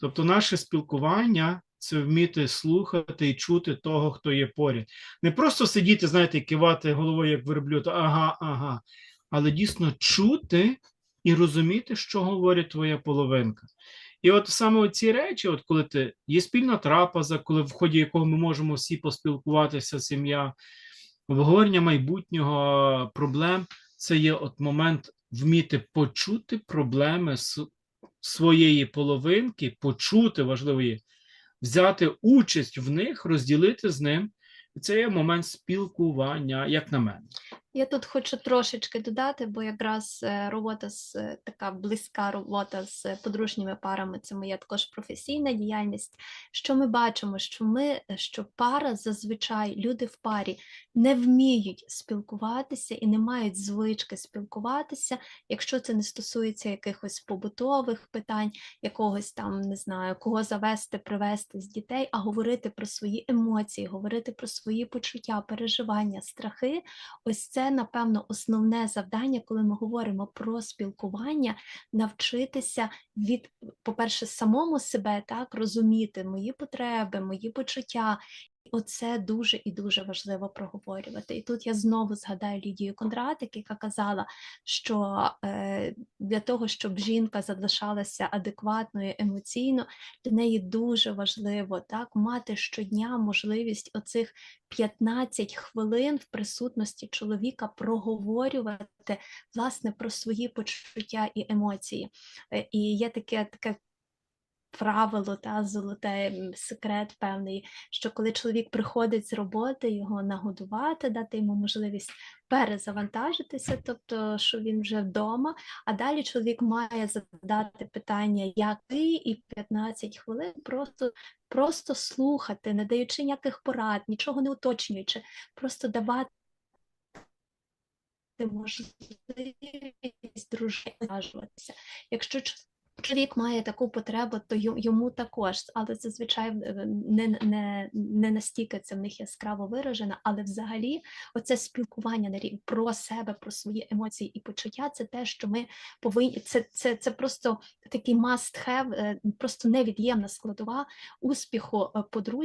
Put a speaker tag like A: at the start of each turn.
A: Тобто, наше спілкування це вміти слухати і чути того, хто є поряд. Не просто сидіти, знаєте, кивати головою, як верблюд, ага, ага, але дійсно чути і розуміти, що говорить твоя половинка. І от саме ці речі, от коли ти є спільна трапеза, коли в ході якого ми можемо всі поспілкуватися, сім'я, обговорення майбутнього проблем, це є от момент вміти почути проблеми своєї половинки, почути важливої, взяти участь в них, розділити з ним. Це є момент спілкування, як на мене.
B: Я тут хочу трошечки додати, бо якраз е, робота з е, така близька робота з подружніми парами це моя також професійна діяльність. Що ми бачимо, що ми, е, що пара зазвичай люди в парі не вміють спілкуватися і не мають звички спілкуватися, якщо це не стосується якихось побутових питань, якогось там не знаю, кого завести, привезти з дітей, а говорити про свої емоції, говорити про свої почуття, переживання, страхи. Ось це, напевно, основне завдання, коли ми говоримо про спілкування, навчитися від, по-перше, самому себе так розуміти мої потреби, мої почуття. Оце дуже і дуже важливо проговорювати. І тут я знову згадаю Лідію Кондратик, яка казала, що е, для того, щоб жінка залишалася адекватною емоційно, для неї дуже важливо так мати щодня можливість оцих 15 хвилин в присутності чоловіка проговорювати власне про свої почуття і емоції. Е, І є таке таке. Правило та золоте секрет певний, що коли чоловік приходить з роботи, його нагодувати, дати йому можливість перезавантажитися, тобто що він вже вдома. А далі чоловік має задати питання, як ти, і 15 хвилин просто, просто слухати, не даючи ніяких порад, нічого не уточнюючи, просто давати можливість вражуватися. Якщо чоловік має таку потребу, то йому також, але зазвичай е, не, не, не настільки це в них яскраво виражено, але взагалі оце спілкування на рівні про себе, про свої емоції і почуття це те, що ми повинні. Це, це, це просто такий must have, е, просто невід'ємна складова успіху е, подружжя.